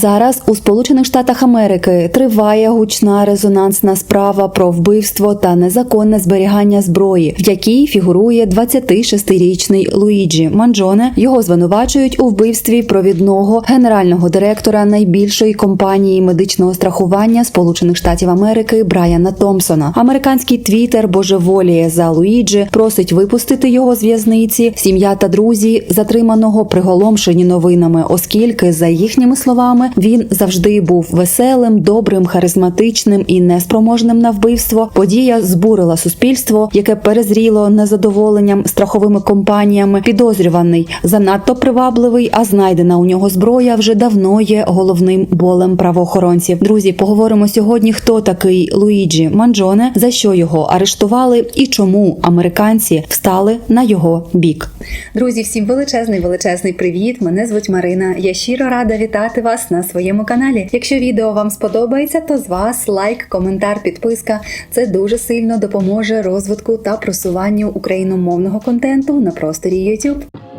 Зараз у Сполучених Штатах Америки триває гучна резонансна справа про вбивство та незаконне зберігання зброї, в якій фігурує 26-річний Луїджі Манджоне. Його звинувачують у вбивстві провідного генерального директора найбільшої компанії медичного страхування Сполучених Штатів Америки Брайана Томпсона. Американський твіттер божеволіє за Луїджі, просить випустити його з в'язниці. Сім'я та друзі затриманого приголомшені новинами, оскільки за їхніми словами він завжди був веселим, добрим, харизматичним і неспроможним на вбивство. Подія збурила суспільство, яке перезріло незадоволенням страховими компаніями. Підозрюваний занадто привабливий, а знайдена у нього зброя вже давно є головним болем правоохоронців. Друзі, поговоримо сьогодні, хто такий Луїджі Манджоне, за що його арештували і чому американці встали на його бік. Друзі, всім величезний величезний привіт! Мене звуть Марина. Я щиро рада вітати вас на своєму каналі. Якщо відео вам сподобається, то з вас лайк, коментар, підписка. Це дуже сильно допоможе розвитку та просуванню україномовного контенту на просторі YouTube.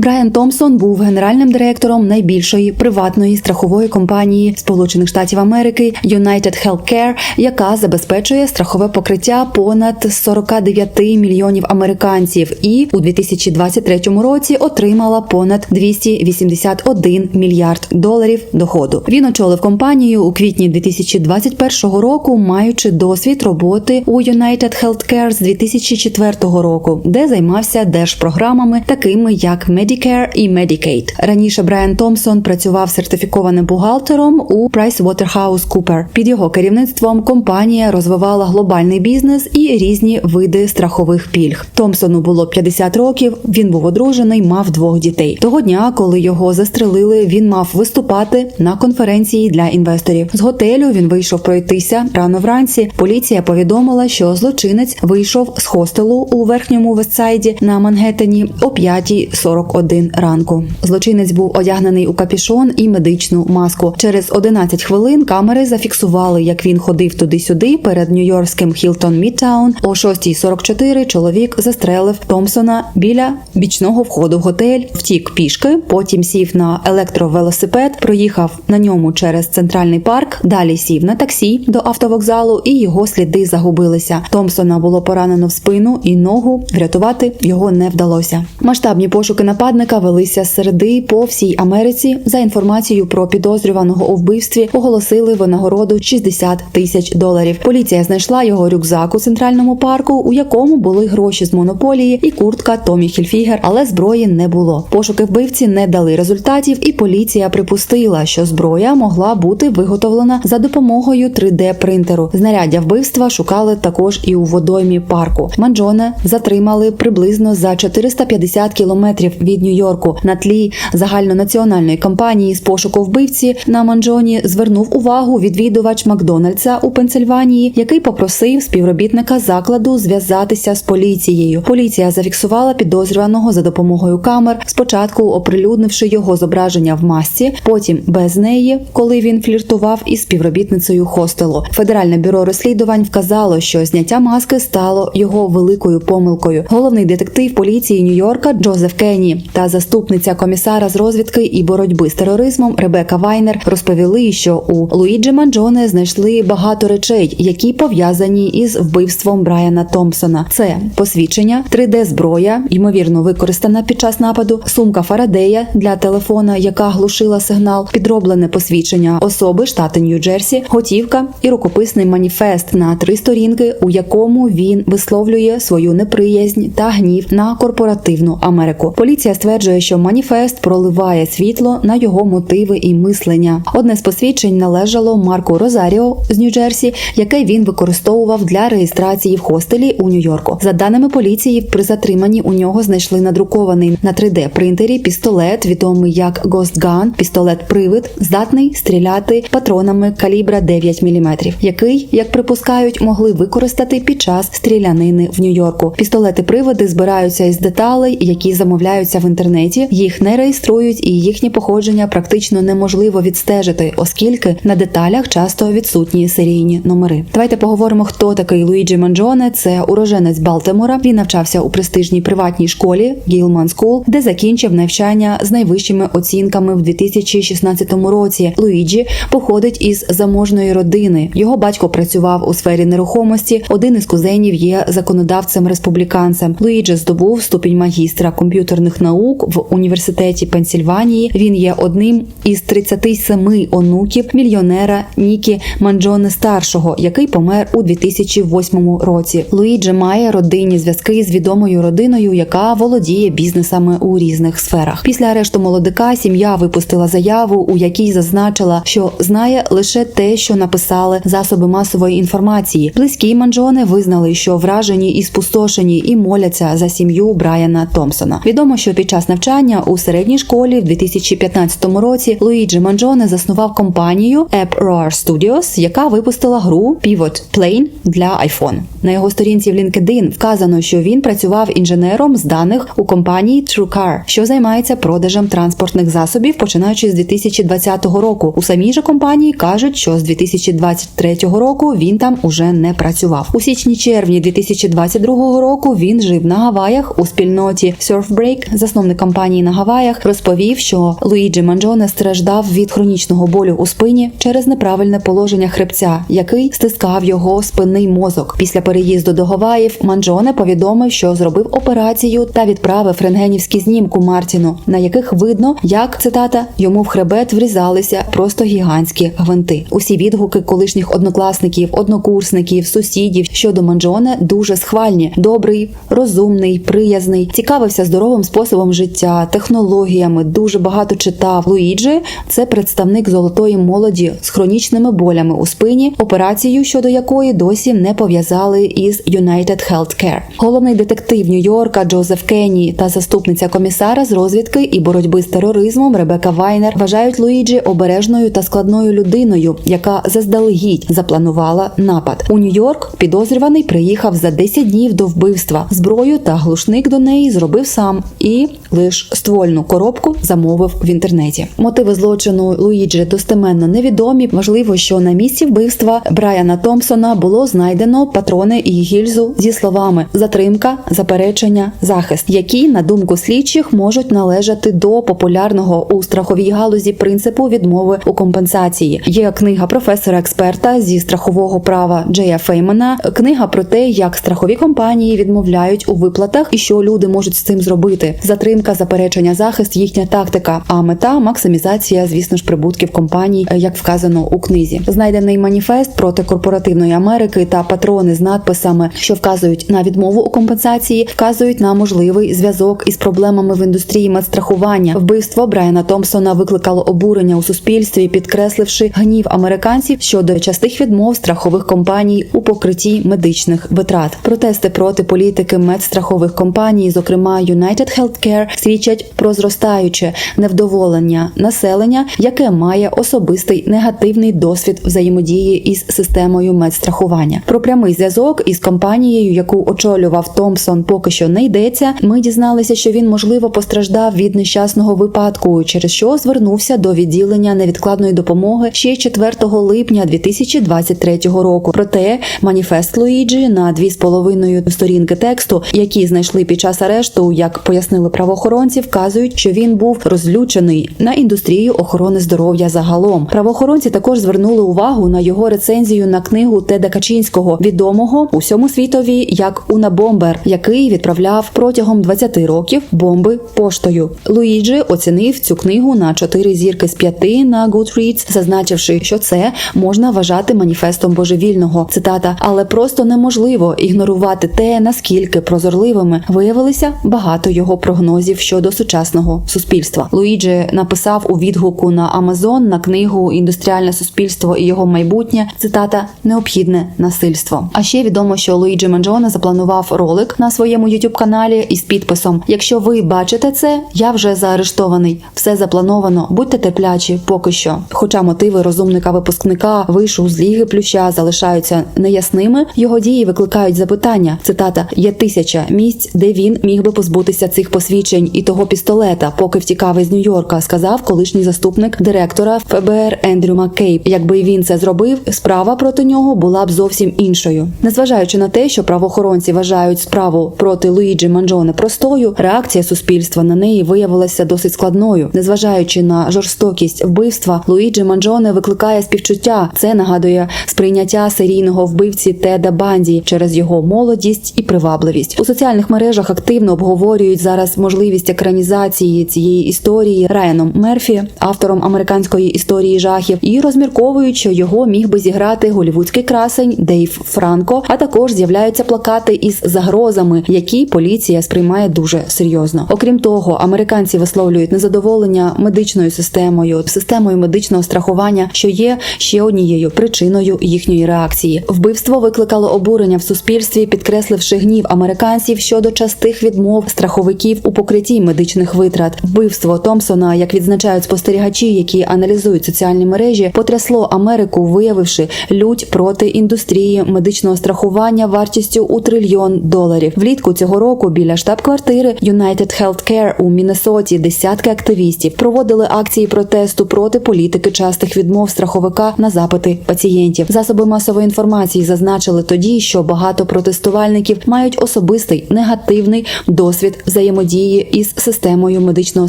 Брайан Томпсон був генеральним директором найбільшої приватної страхової компанії Сполучених Штатів Америки United Healthcare, яка забезпечує страхове покриття понад 49 мільйонів американців, і у 2023 році отримала понад 281 мільярд доларів доходу. Він очолив компанію у квітні 2021 року, маючи досвід роботи у United Healthcare з 2004 року, де займався держпрограмами, такими як Medicare і Medicaid. Раніше Брайан Томпсон працював сертифікованим бухгалтером у PricewaterhouseCooper. Під його керівництвом компанія розвивала глобальний бізнес і різні види страхових пільг. Томпсону було 50 років. Він був одружений, мав двох дітей. Того дня, коли його застрелили, він мав виступати на конференції для інвесторів. З готелю він вийшов пройтися рано вранці. Поліція повідомила, що злочинець вийшов з хостелу у верхньому Вестсайді на Мангеттені о 5.41 ранку. Злочинець був одягнений у капішон і медичну маску. Через 11 хвилин камери зафіксували, як він ходив туди-сюди перед нью-йоркським Хілтон Мідтаун. О 6.44 чоловік застрелив Томпсона біля бічного входу в готель, втік пішки, потім сів на електровелосипед, проїхав на ньому через центральний парк. Далі сів на таксі до автовокзалу, і його сліди загубилися. Томпсона було поранено в спину і ногу. Врятувати його не вдалося. Масштабні пошуки нападника велися середи по всій Америці. За інформацією про підозрюваного у вбивстві оголосили винагороду 60 тисяч доларів. Поліція знайшла його рюкзак у центральному парку, у якому були гроші з монополії і куртка Томі Хільфігер, але зброї не було. Пошуки вбивці не дали результатів, і поліція припустила, що зброя могла бути виготовлена за допомогою 3D принтеру. Знаряддя вбивства шукали також і у водоймі парку. Манджоне затримали приблизно за 450 кілометрів від Нью-Йорку. На тлі загальнонаціональної кампанії з пошуку вбивці на Манджоні звернув увагу відвідувач Макдональдса у Пенсильванії, який попросив співробітника закладу зв'язатися з поліцією. Поліція зафіксувала підозрюваного за допомогою камер, спочатку оприлюднивши його зображення в масці, потім без неї, коли він фліртував із співробітницею хостелу. Федеральне бюро розслідувань вказало, що зняття маски стало його великою помилкою. Головний детектив поліції Нью-Йорка Джозеф Кенні та заступниця комісара з розвідки і боротьби з тероризмом Ребека Вайнер розповіли, що у Луїджі Манджоне знайшли багато речей, які пов'язані із вбивством Брайана Томпсона. Це посвідчення, 3D зброя, ймовірно використана під час нападу, сумка Фарадея для телефона, яка глушила сигнал, підроблене посвідчення особи штату Нью-Джерсі, готівка і рукописний маніфест на три сторінки, у якому він висловлює свою неприязнь та гнів на корпоративну Америку. Поліція стверджує, що маніфест проливає світло на його мотиви і мислення. Одне з посвідчень належало Марку Розаріо з Нью-Джерсі, яке він використовував для реєстрації в хостелі у Нью-Йорку. За даними поліції, при затриманні у нього знайшли надрукований на 3D принтері пістолет, відомий як Ghost Gun, пістолет-привид, здатний стріляти патронами калібра 9 мм, який, як припускають, могли використати під час стрілянини в Нью-Йорку. Пістолети-приводи збираються із деталей, які замовляються в інтернеті, їх не реєструють, і їхнє походження практично неможливо відстежити, оскільки на деталях часто відсутні серійні номери. Давайте поговоримо, хто такий Луїджі Манджоне. Це уроженець Балтимора. Він навчався у престижній приватній школі Гілман Скул, де закінчив навчання з найвищими оцінками в 2016 році. Луїджі походить із заможної родини. Його батько працював у сфері нерухомості. Один із кузенів є законодавцем республіканцем. Луїджі здобув ступінь магістра комп'ютерних наук в університеті Пенсільванії. Він є одним із 37 онуків мільйонера Нікі Манджоне старшого, який помер у 2008 році. Луїджі має родинні зв'язки з відомою родиною, яка володіє бізнесами у різних сферах. Після арешту молодика сім'я випустила заяву, у якій зазначила, що знає лише те, що написали засоби масової інформації. Близькі Манджоне визнали, що вражені і спустошені, і моляться за сім'ю Брайана Томпсона. Відомо, що під час навчання у середній школі в 2015 році Луїджі Манджоне заснував компанію App Roar Studios, яка випустила гру Pivot Plane для iPhone. На його сторінці в LinkedIn вказано, що він працював інженером з даних у компанії TrueCar, що займається продажем транспортних засобів, починаючи з 2020 року. У самій же компанії кажуть, що з 2023 року він там уже не працював. У січні-червні 2022 року він жив на Гаваях у спільноті Surfbreak. Засновник компанії на Гаваях розповів, що Луїджі Манджоне страждав від хронічного болю у спині через неправильне положення хребця, який стискав його спинний мозок. Після переїзду до Гаваїв Манджоне повідомив, що зробив операцію та відправив рентгенівські знімку Мартіну, на яких видно, як цитата йому в хребет врізалися просто гігантські гвинти. Усі відгуки колишніх однокласників, однокурсників, сусідів щодо Манджоне дуже схвальні: добрий, розумний, приязний, цікавився здоровим способом життя, технологіями, дуже багато читав. Луїджі це представник золотої молоді з хронічними болями у спині, операцію щодо якої досі не пов'язали із United Healthcare. Головний детектив Нью-Йорка Джозеф Кенні та заступниця комісара з розвідки і боротьби з тероризмом Ребека Вайнер вважають Луїджі обережною та складною людиною, яка заздалегідь запланувала напад. У Нью-Йорк підозрюваний приїхав за 10 днів до вбивства. Зброю та глушник до неї зробив сам і лиш ствольну коробку замовив в інтернеті. Мотиви злочину Луїджі достеменно невідомі. Важливо, що на місці вбивства Брайана Томпсона було знайдено патрони і гільзу зі словами затримка, заперечення, захист, які, на думку слідчих, можуть належати до популярного у страховій галузі принципу відмови у компенсації. Є книга професора-експерта зі страхового права Джея Феймана. Книга про те, як страхові компанії відмовляють у виплатах і що люди можуть з цим зробити. Затримка, заперечення, захист їхня тактика. А мета максимізація, звісно ж, прибутків компаній, як вказано у книзі. Знайдений маніфест проти корпоративної Америки та патрони з надписами, що вказують на відмову у компенсації, вказують на можливий зв'язок із проблемами в індустрії медстрахування. Вбивство Брайана Томпсона викликало обурення у суспільстві, підкресливши гнів американців щодо частих відмов страхових компаній у покритті медичних витрат. Протести проти політики медстрахових компаній, зокрема United Healthcare, свідчать про зростаюче невдоволення населення, яке має особистий негативний досвід взаємодії із системою медстрахування. Про прямий зв'язок із компанією, яку очолював Томпсон, поки що не йдеться. Ми дізналися, що він можливо постраждав від нещасного випадку, через що звернувся до відділення невідкладної допомоги ще 4 липня 2023 року. Проте маніфест Луїджі на дві з половиною сторінки тексту, які знайшли під час арешту, як пояснили правоохоронці, вказують, що він був розлючений на індустрію охорони здоров'я загалом. Правоохоронці також звернули увагу на його рецензію на книгу Теда Качинського, відомого усьому світові як Уна Бомбер, який відправляв протягом 20 років бомби поштою. Луїджі оцінив цю книгу на 4 зірки з 5 на Goodreads, зазначивши, що це можна вважати маніфестом божевільного. Цитата, але просто неможливо ігнорувати те, наскільки прозорливими виявилися багато його прогнозів щодо сучасного суспільства. Луїджі написав у відгуку на Amazon на книгу Індустріальне суспільство і його майбутнє. Цитата необхідне насильство. А ще відомо, що Луїджі Манджоне запланував ролик на своєму youtube каналі із підписом: Якщо ви бачите це, я вже заарештований. Все заплановано, будьте терплячі, поки що. Хоча мотиви розумника випускника вишу з ліги плюща залишаються неясними, його дії викликають запитання. Цитата: є тисяча місць, де він міг би позбутися цих посвідчень. Свідчень і того пістолета, поки втікав із Нью-Йорка, сказав колишній заступник директора ФБР Ендрю Маккейб. Якби він це зробив, справа проти нього була б зовсім іншою. Незважаючи на те, що правоохоронці вважають справу проти Луїджі Манджоне простою, реакція суспільства на неї виявилася досить складною. Незважаючи на жорстокість вбивства, Луїджі Манджоне викликає співчуття. Це нагадує сприйняття серійного вбивці Теда Банді через його молодість і привабливість. У соціальних мережах активно обговорюють зараз можливість екранізації цієї історії Райаном Мерфі, автором американської історії жахів, і розмірковують, що його міг би зіграти голівудський красень Дейв Франко. А також з'являються плакати із загрозами, які поліція сприймає дуже серйозно. Окрім того, американці висловлюють незадоволення медичною системою, системою медичного страхування, що є ще однією причиною їхньої реакції. Вбивство викликало обурення в суспільстві, підкресливши гнів американців щодо частих відмов страховиків у покритті медичних витрат. Вбивство Томпсона, як відзначають спостерігачі, які аналізують соціальні мережі, потрясло Америку, виявивши лють проти індустрії медичного страхування вартістю у трильйон доларів. Влітку цього року біля штаб-квартири United Healthcare у Міннесоті десятки активістів проводили акції протесту проти політики частих відмов страховика на запити пацієнтів. Засоби масової інформації зазначили тоді, що багато протестувальників мають особистий негативний досвід взаємодії із системою медичного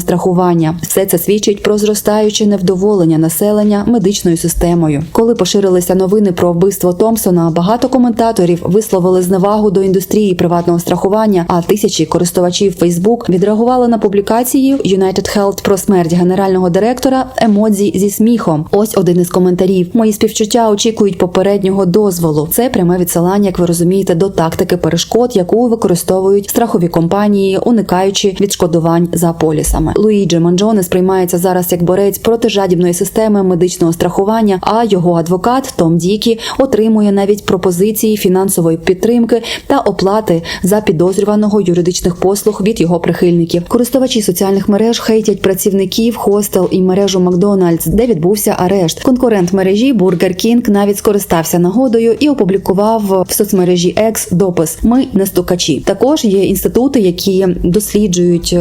страхування. Все це свідчить про зростаюче невдоволення населення медичною системою. Коли поширилися новини про вбивство Томпсона, багато коментаторів висловили зневагу до індустрії приватного страхування, а тисячі користувачів Facebook відреагували на публікації United Health про смерть генерального директора емодзі зі сміхом. Ось один із коментарів. Мої співчуття очікують попереднього дозволу. Це пряме відсилання, як ви розумієте, до тактики перешкод, яку використовують страхові компанії, уникаючи відшкодувань за полісами. Луїджі Манджоне сприймається зараз як борець проти жадібної системи медичного страхування. А його адвокат Том Дікі отримує навіть пропозиції фінансової підтримки та оплати за підозрюваного юридичних послуг від його прихильників. Користувачі соціальних мереж хейтять працівників хостел і мережу Макдональдс, де відбувся арешт. Конкурент мережі Burger King навіть скористався нагодою і опублікував в соцмережі X допис Ми не стукачі. Також є інститути, які досліджують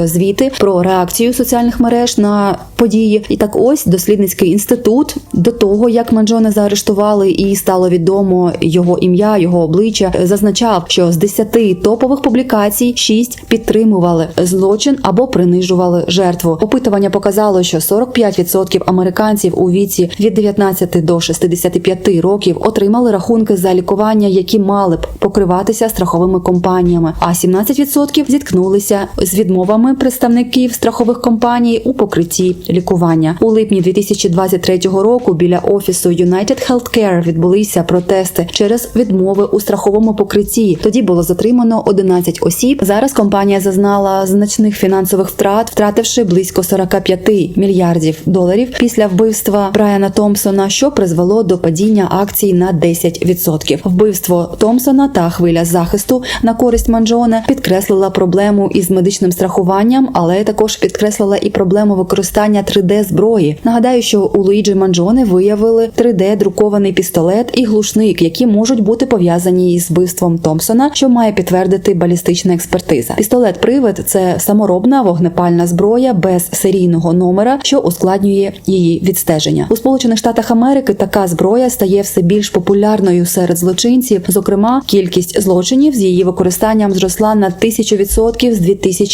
звіти про реакцію соціальних мереж на події. І так, ось дослідницький інститут до того, як Манджоне заарештували, і стало відомо його ім'я, його обличчя, зазначав, що з 10 топових публікацій 6 підтримували злочин або принижували жертву. Опитування показало, що 45% американців у віці від 19 до 65 років отримали рахунки за лікування, які мали б покриватися страховими компаніями. А 17% зіткнулися з відмовами представників страхових компаній у покритті лікування. У липні 2023 року біля офісу United Healthcare відбулися протести через відмови у страховому покритті. Тоді було затримано 11 осіб. Зараз компанія зазнала значних фінансових втрат, втративши близько 45 мільярдів доларів після вбивства Брайана Томпсона, що призвело до падіння акцій на 10%. Вбивство Томпсона та хвиля захисту на користь Манджоне підкреслила проблему із медичним страхуванням, але також підкреслила і проблему використання 3D зброї. Нагадаю, що у Луїджі Манджоне виявили 3D друкований пістолет і глушник, які можуть бути пов'язані із вбивством Томпсона, що має підтвердити балістична експертиза. Пістолет привид це саморобна вогнепальна зброя без серійного номера, що ускладнює її відстеження. У Сполучених Штатах Америки така зброя стає все більш популярною серед злочинців. Зокрема, кількість злочинів з її використанням зросла на 1000% з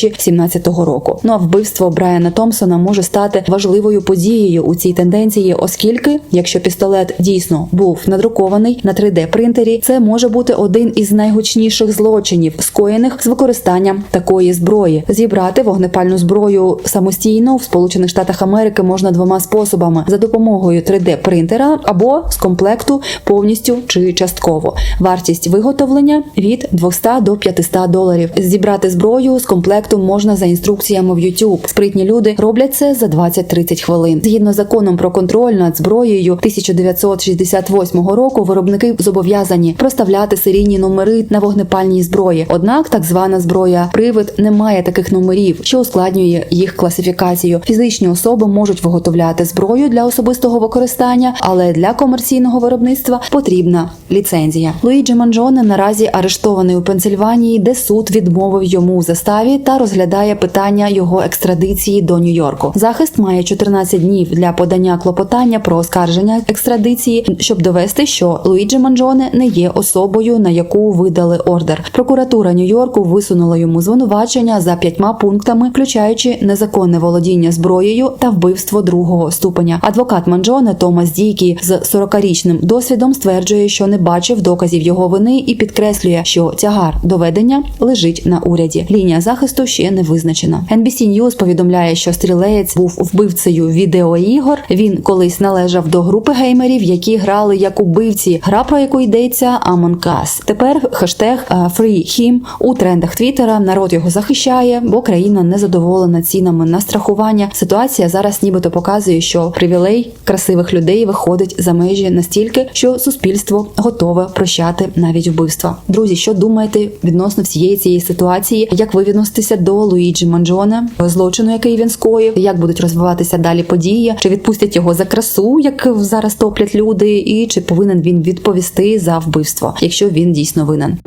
2017 року. Ну а вбивство Брайана Томпсона може стати важливою подією у цій тенденції, оскільки, якщо пістолет дійсно був надрукований на 3D принтері, це може бути один із найгучніших злочинів, скоєних з використанням такої зброї. Зібрати вогнепальну зброю самостійно в Сполучених Штатах Америки можна двома способами: за допомогою 3D принтера або з комплекту повністю чи частково. Вартість виготовлення від 200 до 500 доларів. Зібрати зброю з комплекту можна за інструкціями в YouTube. Спритні люди роблять це за 20-30 хвилин. Згідно законом про контроль над зброєю 1968 року, виробники зобов'язані проставляти серійні номери на вогнепальній зброї. Однак так звана зброя привид не має таких номерів, що ускладнює їх класифікацію. Фізичні особи можуть виготовляти зброю для особистого використання, але для комерційного виробництва потрібна ліцензія. Луїджі Манджоне наразі арештований у Пенсильванії, де суд відмовив йому у заставі та розглядає питання його екстрадиції до Нью-Йорку. Захист має 14 днів для подання клопотання про оскарження екстрадиції, щоб довести, що Луїджі Манджоне не є особою, на яку видали ордер. Прокуратура Нью-Йорку висунула йому звинувачення за п'ятьма пунктами, включаючи незаконне володіння зброєю та вбивство другого ступеня. Адвокат Манджоне Томас Дійкі з 40-річним досвідом стверджує, що не бачив доказів його вини і підкреслює, що тягар доведення лежить на уряді. Лінія захисту ще не визначена. NBC News повідомляє, що стрілець був вбивцею відеоігор. Він колись належав до групи геймерів, які грали як убивці. Гра про яку йдеться Among Us. Тепер хештег е, Free Him у трендах Твіттера. Народ його захищає, бо країна не задоволена цінами на страхування. Ситуація зараз нібито показує, що привілей красивих людей виходить за межі настільки, що суспільство готове прощати навіть вбивства. Друзі, що думаєте відносно всієї цієї ситуації? Як ви відноситеся до Луїджі Манджоне, злочину, який він скоїв? Як будуть розвиватися далі події? Чи відпустять його за красу, як зараз топлять люди, і чи повинен він відповісти за вбивство, якщо він дійсно винен?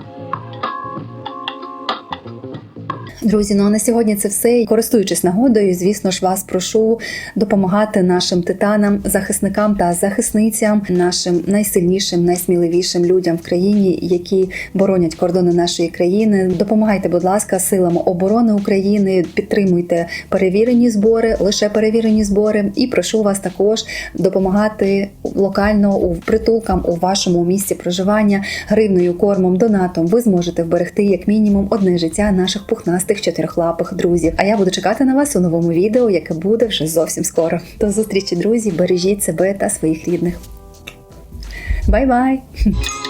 Друзі, ну а на сьогодні це все. Користуючись нагодою, звісно ж, вас прошу допомагати нашим титанам, захисникам та захисницям, нашим найсильнішим, найсміливішим людям в країні, які боронять кордони нашої країни. Допомагайте, будь ласка, силам оборони України, підтримуйте перевірені збори, лише перевірені збори. І прошу вас також допомагати локально у притулкам у вашому місці проживання гривною, кормом, донатом. Ви зможете вберегти як мінімум одне життя наших пухнастих чотирьохлапих друзів. А я буду чекати на вас у новому відео, яке буде вже зовсім скоро. До зустрічі, друзі! Бережіть себе та своїх рідних. Бай-бай!